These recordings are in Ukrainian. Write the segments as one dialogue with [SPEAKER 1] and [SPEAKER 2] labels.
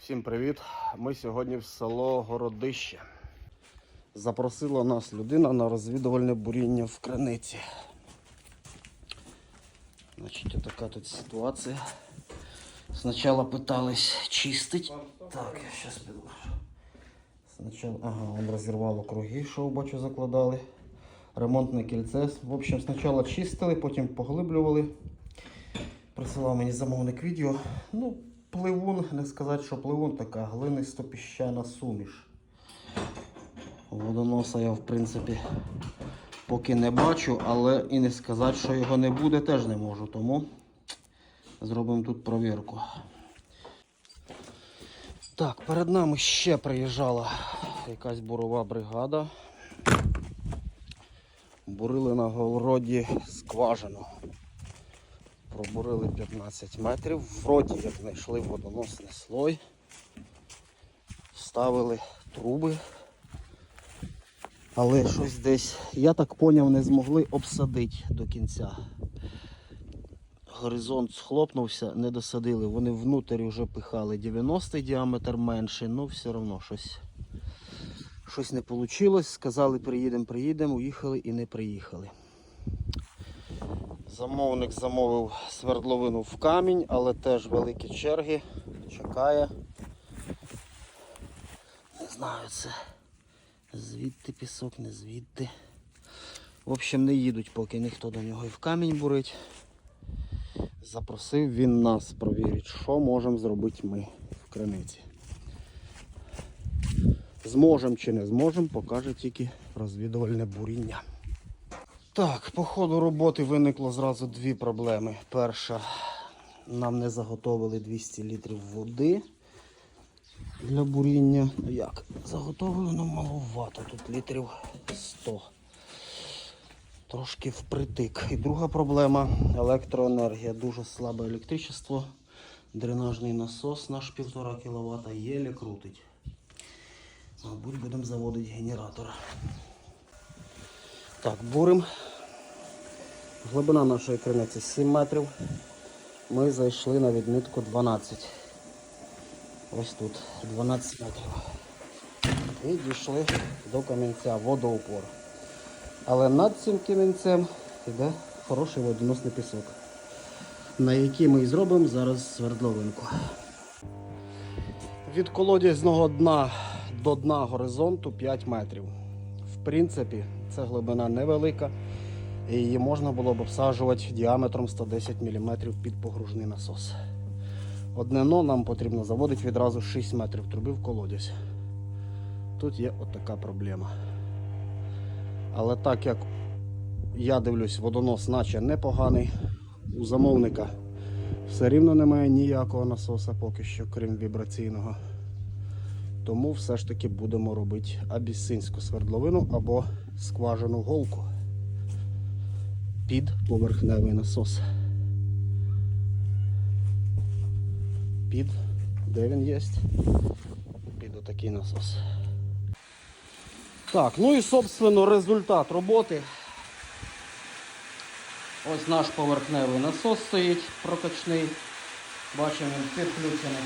[SPEAKER 1] Всім привіт! Ми сьогодні в село Городище. Запросила нас людина на розвідувальне буріння в криниці. Значить, така тут ситуація. Спочатку питались чистить. Так, я зараз підложу. Спочатку, ага, он розірвало круги, що бачу, закладали. Ремонтне кільце. В общем, спочатку чистили, потім поглиблювали. Присилав мені замовник відео. Ну, пливун, не сказати, що пливун така глинисто-піщана суміш. Водоноса я, в принципі, поки не бачу, але і не сказати, що його не буде, теж не можу. Тому зробимо тут провірку. Так, перед нами ще приїжджала якась бурова бригада. Бурили на городі скважину. Пробурили 15 метрів, вроді як знайшли водоносний слой. Вставили труби. Але щось десь, я так поняв, не змогли обсадити до кінця. Горизонт схлопнувся, не досадили. Вони внутрі вже пихали 90 діаметр менше, ну все одно щось. Щось не вийшло. Сказали, приїдемо, приїдемо, уїхали і не приїхали. Замовник замовив свердловину в камінь, але теж великі черги. Чекає. Не знаю, це звідти пісок, не звідти. В общем, не їдуть, поки ніхто до нього і в камінь бурить. Запросив він нас провірити, що можемо зробити ми в криниці. Зможемо чи не зможемо, покаже тільки розвідувальне буріння. Так, по ходу роботи виникло зразу дві проблеми. Перша, нам не заготовили 200 літрів води для буріння. Ну як? Заготовили нам маловато, тут літрів 100. Трошки впритик. І друга проблема електроенергія. Дуже слабе електричество. Дренажний насос наш 1,5 кВт єле крутить. Мабуть, будемо заводити генератор. Так, бурим. Глибина нашої криниці 7 метрів. Ми зайшли на відмітку 12. Ось тут 12 метрів. І дійшли до камінця водоупор. Але над цим камінцем йде хороший водоносний пісок, на який ми і зробимо зараз свердловинку. Від колодязного дна до дна горизонту 5 метрів. В принципі, це глибина невелика. І її можна було б обсаджувати діаметром 110 мм під погружний насос. Одне но нам потрібно заводити відразу 6 метрів труби в колодязь. Тут є отака проблема. Але так як я дивлюсь, водонос наче непоганий, у замовника все рівно немає ніякого насоса поки що, крім вібраційного. Тому все ж таки будемо робити абісинську свердловину або скважину голку під поверхневий насос. Під, де він є? Під отакий насос. Так, ну і собственно результат роботи. Ось наш поверхневий насос стоїть прокачний. Бачимо він підключений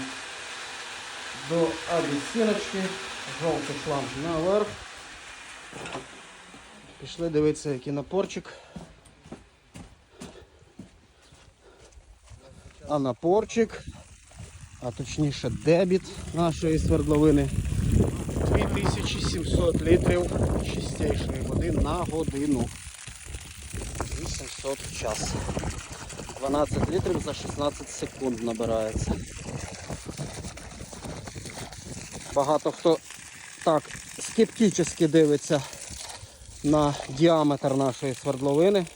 [SPEAKER 1] до абісіночки. Жовтий шланг наверх. Пішли дивитися, який напорчик. А напорчик, а точніше дебіт нашої свердловини 2700 літрів чистейшої води на годину. 800 в час. 12 літрів за 16 секунд набирається. Багато хто так скептично дивиться на діаметр нашої свердловини,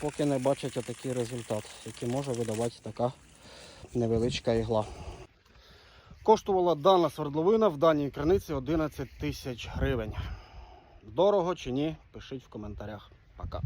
[SPEAKER 1] поки не бачать отакий результат, який може видавати така невеличка ігла. Коштувала дана свердловина в даній криниці 11 тисяч гривень. Дорого чи ні, пишіть в коментарях. Пока.